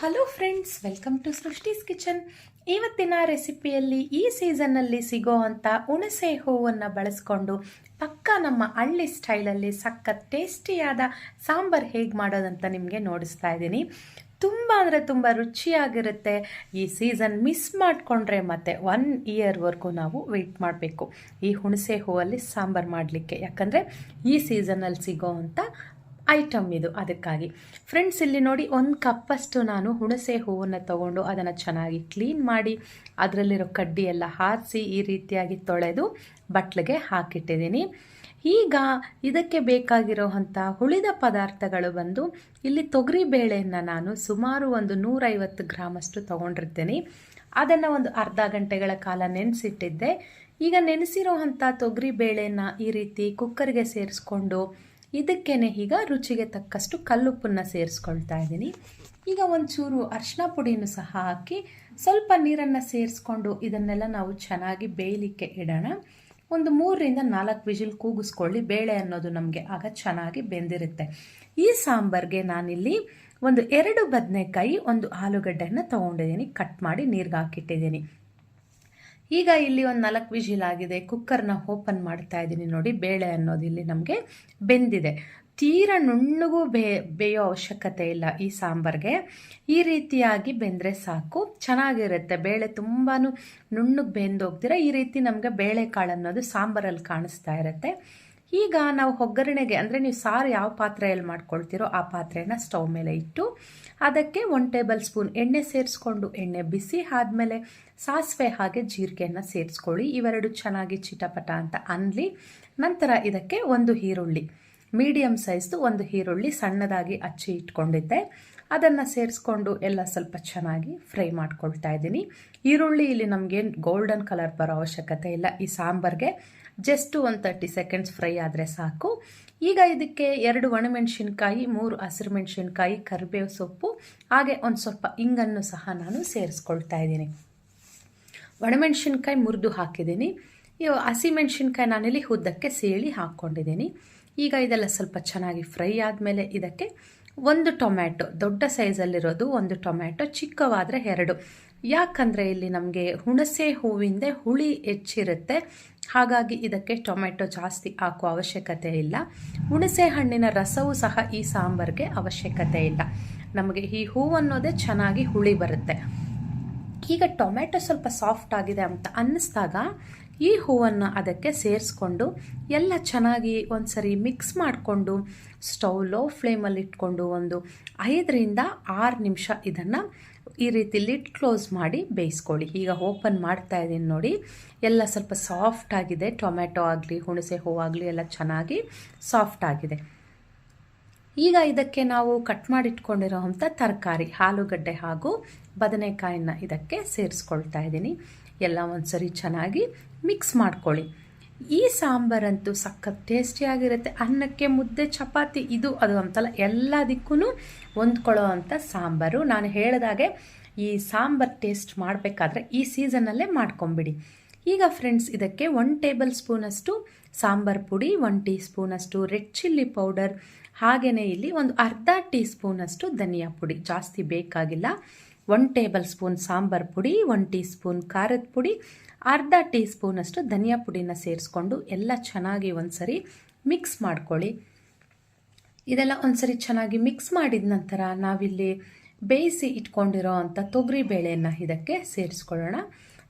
Hello friends welcome to Srushti's kitchen ಇವತ್ತಿನ ರೆಸಿಪಿಯಲ್ಲಿ ಈ ಸೀಸನ್ನಲ್ಲಿ ಸಿಗೋ ಅಂಥ ಹುಣಸೆ ಹೂವನ್ನು ಬಳಸ್ಕೊಂಡು ಪಕ್ಕ ನಮ್ಮ ಹಳ್ಳಿ ಸ್ಟೈಲಲ್ಲಿ ಸಖತ್ ಟೇಸ್ಟಿಯಾದ ಸಾಂಬಾರ್ ಹೇಗೆ ಮಾಡೋದಂತ ನಿಮಗೆ ನೋಡಿಸ್ತಾ ಇದ್ದೀನಿ. ತುಂಬ ಅಂದರೆ ತುಂಬ ರುಚಿಯಾಗಿರುತ್ತೆ. ಈ ಸೀಸನ್ ಮಿಸ್ ಮಾಡಿಕೊಂಡ್ರೆ ಮತ್ತೆ ಒನ್ ಇಯರ್ವರೆಗೂ ನಾವು ವೆಯ್ಟ್ ಮಾಡಬೇಕು. ಈ ಹುಣಸೆ ಹೂವಲ್ಲಿ ಸಾಂಬಾರು ಮಾಡಲಿಕ್ಕೆ. ಯಾಕಂದರೆ ಈ ಸೀಸನಲ್ಲಿ ಸಿಗೋ ಅಂಥ ಐಟಮ್ ಇದು. ಅದಕ್ಕಾಗಿ ಫ್ರೆಂಡ್ಸ್, ಇಲ್ಲಿ ನೋಡಿ ಒಂದು ಕಪ್ಪಷ್ಟು ನಾನು ಹುಣಸೆ ಹೂವನ್ನು ತಗೊಂಡು ಅದನ್ನು ಚೆನ್ನಾಗಿ ಕ್ಲೀನ್ ಮಾಡಿ ಅದರಲ್ಲಿರೋ ಕಡ್ಡಿ ಎಲ್ಲ ಹಾರಿಸಿ ಈ ರೀತಿಯಾಗಿ ತೊಳೆದು ಬಟ್ಲಿಗೆ ಹಾಕಿಟ್ಟಿದ್ದೀನಿ. ಈಗ ಇದಕ್ಕೆ ಬೇಕಾಗಿರೋವಂಥ ಉಳಿದ ಪದಾರ್ಥಗಳು ಬಂದು ಇಲ್ಲಿ ತೊಗರಿ ಬೇಳೆಯನ್ನು ನಾನು ಸುಮಾರು ಒಂದು ನೂರೈವತ್ತು ಗ್ರಾಮಷ್ಟು ತೊಗೊಂಡಿರ್ತೀನಿ. ಅದನ್ನು ಒಂದು ಅರ್ಧ ಗಂಟೆಗಳ ಕಾಲ ನೆನೆಸಿಟ್ಟಿದ್ದೆ. ಈಗ ನೆನೆಸಿರೋವಂಥ ತೊಗರಿ ಬೇಳೆನ ಈ ರೀತಿ ಕುಕ್ಕರ್ಗೆ ಸೇರಿಸ್ಕೊಂಡು ಇದಕ್ಕೇನೆ ಈಗ ರುಚಿಗೆ ತಕ್ಕಷ್ಟು ಕಲ್ಲುಪ್ಪನ್ನು ಸೇರಿಸ್ಕೊಳ್ತಾ ಇದ್ದೀನಿ. ಈಗ ಒಂಚೂರು ಅರಿಶಿನ ಪುಡಿಯನ್ನು ಸಹ ಹಾಕಿ ಸ್ವಲ್ಪ ನೀರನ್ನು ಸೇರಿಸ್ಕೊಂಡು ಇದನ್ನೆಲ್ಲ ನಾವು ಚೆನ್ನಾಗಿ ಬೇಯಲಿಕ್ಕೆ ಇಡೋಣ. ಒಂದು ಮೂರರಿಂದ ನಾಲ್ಕು ವಿಜಿಲ್ ಕೂಗಿಸ್ಕೊಳ್ಳಿ. ಬೇಳೆ ಅನ್ನೋದು ನಮಗೆ ಆಗ ಚೆನ್ನಾಗಿ ಬೆಂದಿರುತ್ತೆ. ಈ ಸಾಂಬಾರ್ಗೆ ನಾನಿಲ್ಲಿ ಒಂದು ಎರಡು ಬದನೆಕಾಯಿ, ಒಂದು ಆಲೂಗಡ್ಡೆಯನ್ನು ತೊಗೊಂಡಿದ್ದೀನಿ. ಕಟ್ ಮಾಡಿ ನೀರಿಗೆ ಹಾಕಿಟ್ಟಿದ್ದೀನಿ ಈಗ ಇಲ್ಲಿ ಒಂದು ನಾಲ್ಕು ವಿಜಿಲ್ ಆಗಿದೆ. ಕುಕ್ಕರ್ನ ಓಪನ್ ಮಾಡ್ತಾ ಇದ್ದೀನಿ ನೋಡಿ, ಬೇಳೆ ಅನ್ನೋದು ಇಲ್ಲಿ ನಮಗೆ ಬೆಂದಿದೆ. ತೀರ ನುಣ್ಣಗೂ ಬೇ, ಬೇಯೋ ಅವಶ್ಯಕತೆ ಇಲ್ಲ ಈ ಸಾಂಬಾರ್ಗೆ. ಈ ರೀತಿಯಾಗಿ ಬೆಂದರೆ ಸಾಕು, ಚೆನ್ನಾಗಿರುತ್ತೆ. ಬೇಳೆ ತುಂಬಾ ನುಣ್ಣಗೆ ಬೆಂದೋಗ್ದಿರ ಈ ರೀತಿ ನಮಗೆ ಬೇಳೆಕಾಳು ಅನ್ನೋದು ಸಾಂಬಾರಲ್ಲಿ ಕಾಣಿಸ್ತಾ ಇರುತ್ತೆ. ಈಗ ನಾವು ಒಗ್ಗರಣೆಗೆ, ಅಂದರೆ ನೀವು ಸಾರು ಯಾವ ಪಾತ್ರೆಯಲ್ಲಿ ಮಾಡ್ಕೊಳ್ತೀರೋ ಆ ಪಾತ್ರೆನ ಸ್ಟವ್ ಮೇಲೆ ಇಟ್ಟು, ಅದಕ್ಕೆ ಒನ್ ಟೇಬಲ್ ಸ್ಪೂನ್ ಎಣ್ಣೆ ಸೇರಿಸ್ಕೊಂಡು ಎಣ್ಣೆ ಬಿಸಿ ಆದಮೇಲೆ ಸಾಸಿವೆ ಹಾಗೆ ಜೀರಿಗೆಯನ್ನು ಸೇರಿಸ್ಕೊಳ್ಳಿ. ಇವೆರಡು ಚೆನ್ನಾಗಿ ಚಿಟಪಟ ಅಂತ ಅನ್ಲಿ. ನಂತರ ಇದಕ್ಕೆ ಒಂದು ಈರುಳ್ಳಿ ಮೀಡಿಯಮ್ ಸೈಜ್ದು ಒಂದು ಈರುಳ್ಳಿ ಸಣ್ಣದಾಗಿ ಹಚ್ಚಿ ಇಟ್ಕೊಂಡಿದ್ದೆ. ಅದನ್ನು ಸೇರಿಸ್ಕೊಂಡು ಎಲ್ಲ ಸ್ವಲ್ಪ ಚೆನ್ನಾಗಿ ಫ್ರೈ ಮಾಡ್ಕೊಳ್ತಾ ಇದ್ದೀನಿ. ಈರುಳ್ಳಿ ಇಲ್ಲಿ ನಮಗೇನು ಗೋಲ್ಡನ್ ಕಲರ್ ಬರೋ ಅವಶ್ಯಕತೆ ಇಲ್ಲ. ಈ ಸಾಂಬಾರ್ಗೆ just one thirty seconds fry ಆದರೆ ಸಾಕು. ಈಗ ಇದಕ್ಕೆ ಎರಡು ಒಣಮೆಣಸಿನ್ಕಾಯಿ, ಮೂರು ಹಸಿರು ಮೆಣಸಿನ್ಕಾಯಿ, ಕರಿಬೇವು ಸೊಪ್ಪು, ಹಾಗೆ ಒಂದು ಸ್ವಲ್ಪ ಇಂಗನ್ನು ಸಹ ನಾನು ಸೇರಿಸ್ಕೊಳ್ತಾ ಇದ್ದೀನಿ. ಒಣಮೆಣಸಿನ್ಕಾಯಿ ಮುರಿದು ಹಾಕಿದ್ದೀನಿ. ಹಸಿಮೆಣಸಿನ್ಕಾಯಿ ನಾನಿಲ್ಲಿ ಹುದ್ದಕ್ಕೆ ಸೇಳಿ ಹಾಕ್ಕೊಂಡಿದ್ದೀನಿ. ಈಗ ಇದೆಲ್ಲ ಸ್ವಲ್ಪ ಚೆನ್ನಾಗಿ ಫ್ರೈ ಆದಮೇಲೆ ಇದಕ್ಕೆ ಒಂದು ಟೊಮ್ಯಾಟೊ, ದೊಡ್ಡ ಸೈಜಲ್ಲಿರೋದು ಒಂದು ಟೊಮ್ಯಾಟೊ, ಚಿಕ್ಕವಾದರೆ ಎರಡು. ಯಾಕಂದರೆ ಇಲ್ಲಿ ನಮಗೆ ಹುಣಸೆ ಹೂವಿಂದ ಹುಳಿ ಹೆಚ್ಚಿರುತ್ತೆ. ಹಾಗಾಗಿ ಇದಕ್ಕೆ ಟೊಮೆಟೊ ಜಾಸ್ತಿ ಹಾಕುವ ಅವಶ್ಯಕತೆ ಇಲ್ಲ. ಹುಣಸೆ ಹಣ್ಣಿನ ರಸವೂ ಸಹ ಈ ಸಾಂಬಾರಿಗೆ ಅವಶ್ಯಕತೆ ಇಲ್ಲ. ನಮಗೆ ಈ ಹೂವು ಅನ್ನೋದೇ ಚೆನ್ನಾಗಿ ಹುಳಿ ಬರುತ್ತೆ. ಈಗ ಟೊಮೆಟೊ ಸ್ವಲ್ಪ ಸಾಫ್ಟ್ ಆಗಿದೆ ಅಂತ ಅನ್ನಿಸ್ದಾಗ ಈ ಹೂವನ್ನು ಅದಕ್ಕೆ ಸೇರಿಸ್ಕೊಂಡು ಎಲ್ಲ ಚೆನ್ನಾಗಿ ಒಂದ್ಸರಿ ಮಿಕ್ಸ್ ಮಾಡಿಕೊಂಡು ಸ್ಟವ್ ಲೋ ಫ್ಲೇಮಲ್ಲಿ ಇಟ್ಕೊಂಡು ಒಂದು ಐದರಿಂದ ಆರು ನಿಮಿಷ ಇದನ್ನು ಈ ರೀತಿ ಲಿಡ್ ಕ್ಲೋಸ್ ಮಾಡಿ ಬೇಯಿಸ್ಕೊಳ್ಳಿ. ಈಗ ಓಪನ್ ಮಾಡ್ತಾ ಇದ್ದೀನಿ ನೋಡಿ. ಎಲ್ಲ ಸ್ವಲ್ಪ ಸಾಫ್ಟ್ ಆಗಿದೆ. ಟೊಮೆಟೊ ಆಗಲಿ, ಹುಣಸೆ ಹೂವಾಗಲಿ ಎಲ್ಲ ಚೆನ್ನಾಗಿ ಸಾಫ್ಟ್ ಆಗಿದೆ. ಈಗ ಇದಕ್ಕೆ ನಾವು ಕಟ್ ಮಾಡಿ ಅಂಥ ತರಕಾರಿ, ಆಲೂಗಡ್ಡೆ ಹಾಗೂ ಬದನೆಕಾಯಿನ ಇದಕ್ಕೆ ಸೇರಿಸ್ಕೊಳ್ತಾ ಇದ್ದೀನಿ. ಎಲ್ಲ ಒಂದ್ಸರಿ ಚೆನ್ನಾಗಿ ಮಿಕ್ಸ್ ಮಾಡ್ಕೊಳ್ಳಿ. ಈ ಸಾಂಬಾರಂತೂ ಸಖತ್ ಟೇಸ್ಟಿಯಾಗಿರುತ್ತೆ ಅನ್ನಕ್ಕೆ ಮುದ್ದೆ, ಚಪಾತಿ, ಇದು, ಅದು ಅಂತಲ್ಲ ಎಲ್ಲದಕ್ಕೂ ಹೊಂದ್ಕೊಳ್ಳೋ ಅಂಥ ಸಾಂಬಾರು. ನಾನು ಹೇಳಿದಾಗೆ ಈ ಸಾಂಬಾರು ಟೇಸ್ಟ್ ಮಾಡಬೇಕಾದ್ರೆ ಈ ಸೀಸನಲ್ಲೇ ಮಾಡ್ಕೊಂಬಿಡಿ. ಈಗ ಫ್ರೆಂಡ್ಸ್ ಇದಕ್ಕೆ ಒನ್ ಟೇಬಲ್ ಸ್ಪೂನಷ್ಟು ಸಾಂಬಾರು ಪುಡಿ ಒನ್ ಟೀ ಸ್ಪೂನಷ್ಟು ರೆಡ್ ಚಿಲ್ಲಿ ಪೌಡರ್ ಹಾಗೆಯೇ ಇಲ್ಲಿ ಒಂದು ಅರ್ಧ ಟೀ ಸ್ಪೂನಷ್ಟು ಧನಿಯಾ ಪುಡಿ. ಜಾಸ್ತಿ ಬೇಕಾಗಿಲ್ಲ. ಒನ್ ಟೇಬಲ್ ಸ್ಪೂನ್ ಸಾಂಬಾರು ಪುಡಿ, ಒನ್ ಟೀ ಸ್ಪೂನ್ ಖಾರದ ಪುಡಿ, ಅರ್ಧ ಟೀ ಸ್ಪೂನಷ್ಟು ಧನಿಯಾ ಪುಡಿನ ಸೇರಿಸ್ಕೊಂಡು ಎಲ್ಲ ಚೆನ್ನಾಗಿ ಒಂದ್ಸರಿ ಮಿಕ್ಸ್ ಮಾಡ್ಕೊಳ್ಳಿ. ಇದೆಲ್ಲ ಒಂದ್ಸರಿ ಚೆನ್ನಾಗಿ ಮಿಕ್ಸ್ ಮಾಡಿದ ನಂತರ ನಾವಿಲ್ಲಿ ಬೇಯಿಸಿ ಇಟ್ಕೊಂಡಿರೋ ಅಂಥ ತೊಗರಿ ಬೇಳೆಯನ್ನು ಇದಕ್ಕೆ ಸೇರಿಸ್ಕೊಳ್ಳೋಣ.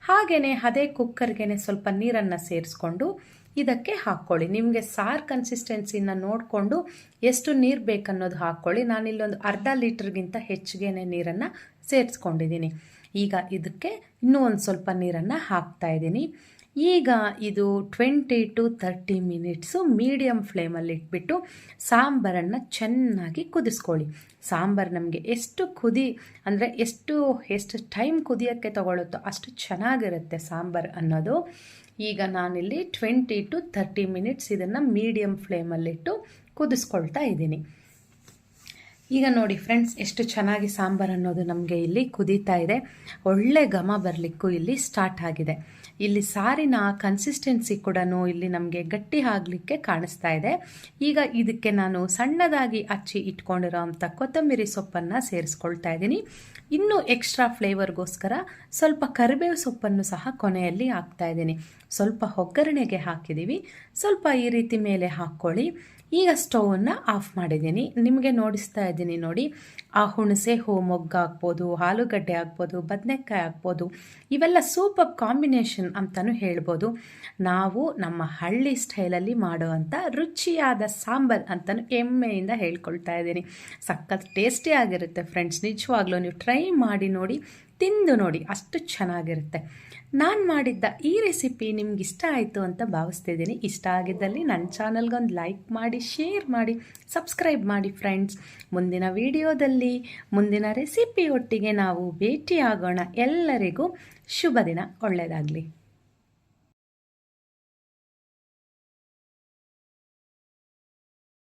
ಹಾಗೆಯೇ ಅದೇ ಕುಕ್ಕರ್ಗೆ ಸ್ವಲ್ಪ ನೀರನ್ನು ಸೇರಿಸ್ಕೊಂಡು ಇದಕ್ಕೆ ಹಾಕ್ಕೊಳ್ಳಿ ನಿಮಗೆ ಸಾರ್ ಕನ್ಸಿಸ್ಟೆನ್ಸಿನ ನೋಡಿಕೊಂಡು ಎಷ್ಟು ನೀರು ಬೇಕನ್ನೋದು ಹಾಕ್ಕೊಳ್ಳಿ ನಾನಿಲ್ಲೊಂದು ಅರ್ಧ ಲೀಟ್ರ್ಗಿಂತ ಹೆಚ್ಚಿಗೆ ನೀರನ್ನು ಸೇರಿಸ್ಕೊಂಡಿದ್ದೀನಿ ಈಗ ಇದಕ್ಕೆ ಇನ್ನೂ ಒಂದು ಸ್ವಲ್ಪ ನೀರನ್ನು ಹಾಕ್ತಾ ಇದ್ದೀನಿ ಈಗ ಇದು twenty to thirty minutes medium ಫ್ಲೇಮಲ್ಲಿ ಇಟ್ಬಿಟ್ಟು ಸಾಂಬಾರನ್ನು ಚೆನ್ನಾಗಿ ಕುದಿಸ್ಕೊಳ್ಳಿ. ಸಾಂಬಾರು ನಮಗೆ ಎಷ್ಟು ಕುದಿ, ಅಂದರೆ ಎಷ್ಟು ಎಷ್ಟು ಟೈಮ್ ಕುದಿಯೋಕ್ಕೆ ತಗೊಳ್ಳುತ್ತೋ ಅಷ್ಟು ಚೆನ್ನಾಗಿರುತ್ತೆ ಸಾಂಬಾರು ಅನ್ನೋದು. ಈಗ ನಾನಿಲ್ಲಿ ಟ್ವೆಂಟಿ ಟು ತರ್ಟಿ ಮಿನಿಟ್ಸ್ ಇದನ್ನು ಮೀಡಿಯಮ್ ಫ್ಲೇಮಲ್ಲಿಟ್ಟು ಕುದಿಸ್ಕೊಳ್ತಾ ಇದ್ದೀನಿ. ಈಗ ನೋಡಿ ಫ್ರೆಂಡ್ಸ್ ಎಷ್ಟು ಚೆನ್ನಾಗಿ ಸಾಂಬಾರು ಅನ್ನೋದು ನಮಗೆ ಇಲ್ಲಿ ಕುದೀತಾ ಇದೆ. ಒಳ್ಳೆ ಘಮ ಬರಲಿಕ್ಕೂ ಇಲ್ಲಿ ಸ್ಟಾರ್ಟ್ ಆಗಿದೆ. ಇಲ್ಲಿ ಸಾರಿನ ಕನ್ಸಿಸ್ಟೆನ್ಸಿ ಕೂಡ ಇಲ್ಲಿ ನಮಗೆ ಗಟ್ಟಿ ಆಗಲಿಕ್ಕೆ ಕಾಣಿಸ್ತಾ ಇದೆ. ಈಗ ಇದಕ್ಕೆ ನಾನು ಸಣ್ಣದಾಗಿ ಹಚ್ಚಿ ಇಟ್ಕೊಂಡಿರೋ ಅಂಥ ಕೊತ್ತಂಬರಿ ಸೊಪ್ಪನ್ನು ಸೇರಿಸ್ಕೊಳ್ತಾ ಇದ್ದೀನಿ. ಇನ್ನೂ ಎಕ್ಸ್ಟ್ರಾ ಫ್ಲೇವರ್ಗೋಸ್ಕರ ಸ್ವಲ್ಪ ಕರಿಬೇವು ಸೊಪ್ಪನ್ನು ಸಹ ಕೊನೆಯಲ್ಲಿ ಹಾಕ್ತಾ ಇದ್ದೀನಿ. ಸ್ವಲ್ಪ ಒಗ್ಗರಣೆಗೆ ಹಾಕಿದ್ದೀವಿ. ಸ್ವಲ್ಪ ಈ ರೀತಿ ಮೇಲೆ ಹಾಕ್ಕೊಳ್ಳಿ. ಈಗ ಸ್ಟೌವನ್ನು ಆಫ್ ಮಾಡಿದ್ದೀನಿ. ನಿಮಗೆ ನೋಡಿಸ್ತಾ ಇದ್ದೀನಿ ನೋಡಿ. ಆ ಹುಣಸೆ ಹೂ, ಮೊಗ್ಗು ಹಾಕ್ಬೋದು ಆಲೂಗಡ್ಡೆ ಹಾಕ್ಬೋದು ಬದನೆಕಾಯಿ ಹಾಕ್ಬೋದು ಇವೆಲ್ಲ ಸೂಪರ್ ಕಾಂಬಿನೇಷನ್ ಅಂತಲೂ ಹೇಳ್ಬೋದು. ನಾವು ನಮ್ಮ ಹಳ್ಳಿ ಸ್ಟೈಲಲ್ಲಿ ಮಾಡುವಂಥ ರುಚಿಯಾದ ಸಾಂಬಾರ್ ಅಂತಲೂ ಹೆಮ್ಮೆಯಿಂದ ಹೇಳ್ಕೊಳ್ತಾ ಇದ್ದೀನಿ. ಸಖತ್ ಟೇಸ್ಟಿ ಆಗಿರುತ್ತೆ ಫ್ರೆಂಡ್ಸ್. ನಿಜವಾಗ್ಲೂ ನೀವು ಟ್ರೈ ಮಾಡಿ ನೋಡಿ. ತಿಂದು ನೋಡಿ, ಅಷ್ಟು ಚೆನ್ನಾಗಿರುತ್ತೆ. ನಾನು ಮಾಡಿದ್ದ ಈ ರೆಸಿಪಿ ನಿಮ್ಗೆ ಇಷ್ಟ ಆಯಿತು ಅಂತ ಭಾವಿಸ್ತಿದ್ದೀನಿ. ಇಷ್ಟ ಆಗಿದ್ದಲ್ಲಿ ನನ್ನ ಚಾನಲ್ಗೊಂದು ಲೈಕ್ ಮಾಡಿ ಶೇರ್ ಮಾಡಿ ಸಬ್ಸ್ಕ್ರೈಬ್ ಮಾಡಿ ಫ್ರೆಂಡ್ಸ್ ಮುಂದಿನ ವಿಡಿಯೋದಲ್ಲಿ, ಮುಂದಿನ ರೆಸಿಪಿ ಒಟ್ಟಿಗೆ ನಾವು ಭೇಟಿಯಾಗೋಣ. ಎಲ್ಲರಿಗೂ ಶುಭ ದಿನ ಒಳ್ಳೆಯದಾಗಲಿ